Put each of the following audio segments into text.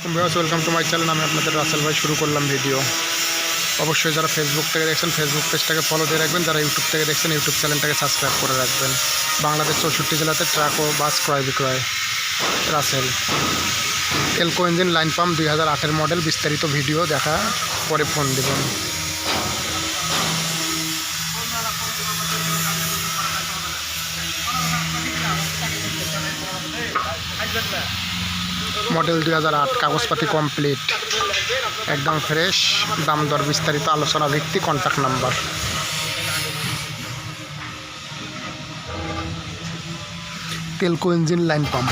Welcome to my channel আমি আপনাদের রাসেল ভাই শুরু করলাম ভিডিও অবশ্যই যারা ফেসবুক থেকে দেখছেন ফেসবুক পেজটাকে ফলো দিয়ে রাখবেন যারা ইউটিউব থেকে দেখছেন ইউটিউব চ্যানেলটাকে সাবস্ক্রাইব করে রাখবেন বাংলাদেশ চৌষট্টি জেলাতে ট্রাক ও বাস ক্রয় বিক্রয় Rasel Telco engine line pump দুই হাজার আটের মডেল বিস্তারিত ভিডিও দেখা পরে ফোন দেবেন মডেল দুই হাজার আট, কাগজপাতি কমপ্লিট একদম ফ্রেশ দাম দর বিস্তারিত আলোচনা ভিত্তি contact number Telco engine line pump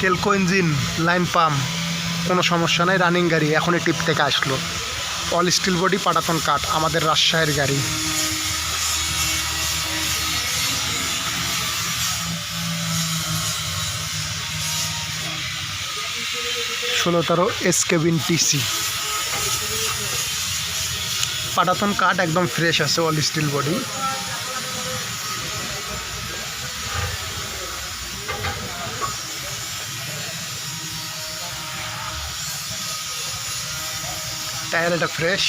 Telco engine line pump কোনো সমস্যা নাই রানিং গাড়ি, এখনই টিপ থেকে আসলো। অল স্টিল বডি পাটাতন কাঠ, আমাদের রাজশাহীর গাড়ি। ষোলো তেরো এস কেবিন টিসি পাটাতন কাঠ একদম ফ্রেশ আছে, অল স্টিল বডি। টায়ার এটা ফ্রেশ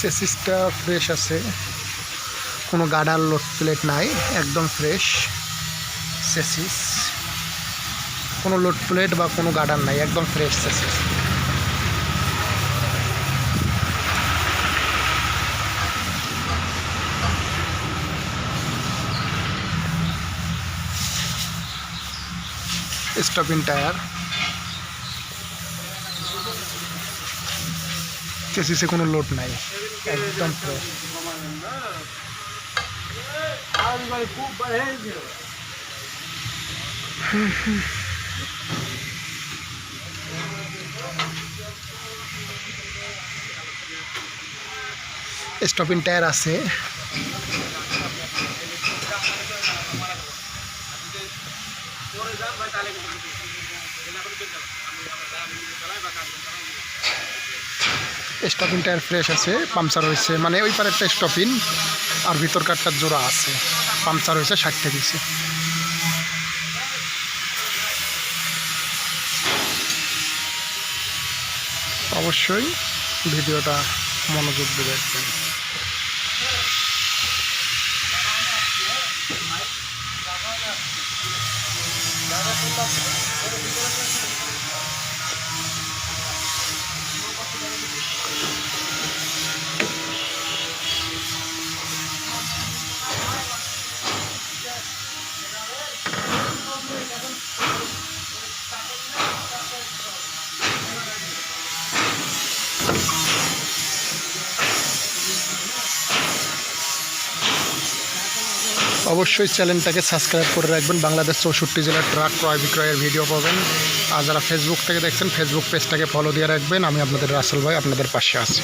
চেসিসটা ফ্রেশ আছে। কোনো গাডার লোড প্লেট নাই, একদম ফ্রেশ চেসিস কোনো লোড প্লেট বা কোনো গার্ডার নাই, একদম ফ্রেশ চেসিস স্টপিং টায়ার চেসিসে কোনো লোড নাই। একদম ফ্রেশ স্টপিং টায়ার আছে। স্টপিং টায়ার ফ্রেশ আছে পাংচার হয়েছে মানে ওই একটা স্টপিং, আর ভিতর কাঠটার জোড়া আছে পাংচার হয়েছে ষাটটা দিছে অবশ্যই ভিডিওটা মনোযোগ দিয়ে দেখবেন। অবশ্যই চ্যানেলটাকে সাবস্ক্রাইব করে রাখবেন। বাংলাদেশ চৌষট্টি জেলার ট্রাক ক্রয় বিক্রয়ের ভিডিও পাবেন। আর যারা ফেসবুক থেকে দেখছেন ফেসবুক পেজটাকে ফলো দিয়ে রাখবেন। আমি আপনাদের রাসেল ভাই আপনাদের পাশে আছি।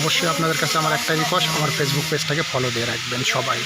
অবশ্যই আপনাদের কাছে আমার একটাই রিকোয়েস্ট আমার ফেসবুক পেজটাকে ফলো দিয়ে রাখবেন সবাই।